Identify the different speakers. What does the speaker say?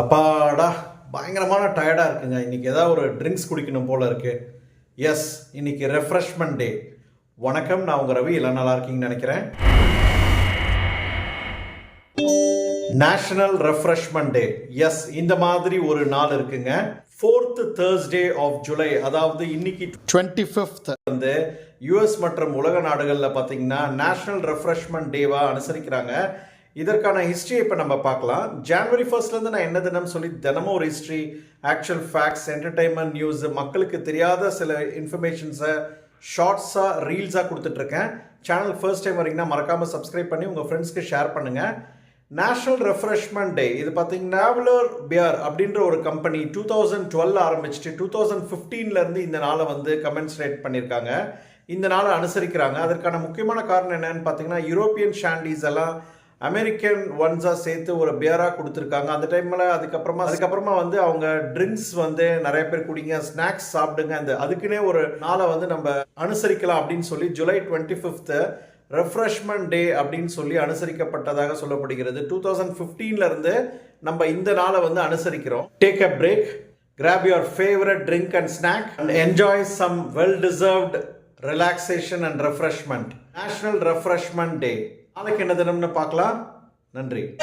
Speaker 1: அப்பாடா பயங்கரமான டயர்டாக இருக்குங்க. இன்னைக்கு ஏதாவது ஒரு ட்ரிங்க்ஸ் குடிக்கணும் போல இருக்கு. எஸ் இன்னைக்கு ரெஃப்ரெஷ்மெண்ட் டே வணக்கம் நான் உங்கள் ரவி. எல்லாம் நல்லா இருக்கீங்கன்னு நினைக்கிறேன். நேஷனல் ரெஃப்ரெஷ்மெண்ட் டே எஸ் இந்த மாதிரி ஒரு நாள் இருக்குங்க. ஃபோர்த் தேர்ஸ்டே ஆஃப் ஜூலை அதாவது இன்னைக்கு டுவெண்ட்டி ஃபிஃப்த் வந்து யுஎஸ் மற்றும் உலக நாடுகளில் பார்த்தீங்கன்னா நேஷனல் ரெஃப்ரெஷ்மெண்ட் டேவாக அனுசரிக்கிறாங்க. இதற்கான ஹிஸ்ட்ரி இப்போ நம்ம பார்க்கலாம். ஜான்வரி ஃபர்ஸ்ட்லேருந்து நான் என்ன தினம் சொல்லி தினமும் ஒரு history actual facts entertainment news மக்களுக்கு தெரியாத சில இன்ஃபர்மேஷன்ஸை ஷார்ட்ஸாக ரீல்ஸாக கொடுத்துட்ருக்கேன். சேனல் ஃபர்ஸ்ட் டைம் வரீங்கன்னா மறக்காமல் சப்ஸ்கிரைப் பண்ணி உங்கள் ஃப்ரெண்ட்ஸ்க்கு ஷேர் பண்ணுங்கள் நேஷனல் ரெஃப்ரெஷ்மெண்ட் டே இது பார்த்தீங்கன்னா நாவலர் பியர் அப்படின்ற ஒரு கம்பெனி டூ தௌசண்ட் டுவெல் ஆரம்பிச்சுட்டு டூ தௌசண்ட் ஃபிஃப்டீன்லேருந்து இந்த நாளை வந்து கமென்ஸ்ரேட் பண்ணியிருக்காங்க. இந்த நாளை அனுசரிக்கிறாங்க. அதற்கான முக்கியமான காரணம் என்னன்னு பார்த்தீங்கன்னா யூரோப்பியன் ஷாண்டீஸ் எல்லாம் அமெரிக்கன் ஒன்ஸாக சேர்த்து ஒரு பியராக கொடுத்துருக்காங்க. அந்த டைமில் அதுக்கப்புறமா அதுக்கப்புறமா வந்து அவங்க ட்ரிங்க்ஸ் வந்து நிறைய பேர் குடிங்க ஸ்நாக்ஸ் சாப்பிடுங்க. அந்த அதுக்குன்னே ஒரு நாளை வந்து நம்ம அனுசரிக்கலாம் அப்படின்னு சொல்லி July twenty fifth refreshment day அப்படின்னு சொல்லி அனுசரிக்கப்பட்டதாக சொல்லப்படுகிறது. டூ தௌசண்ட் ஃபிஃப்டீன்லேருந்து நம்ம இந்த நாளை வந்து அனுசரிக்கிறோம். Take a break grab your favourite drink and snack and enjoy some well deserved relaxation and refreshment national refreshment day நாளைக்கு என்ன தினம்னு பார்க்கலாம். நன்றி.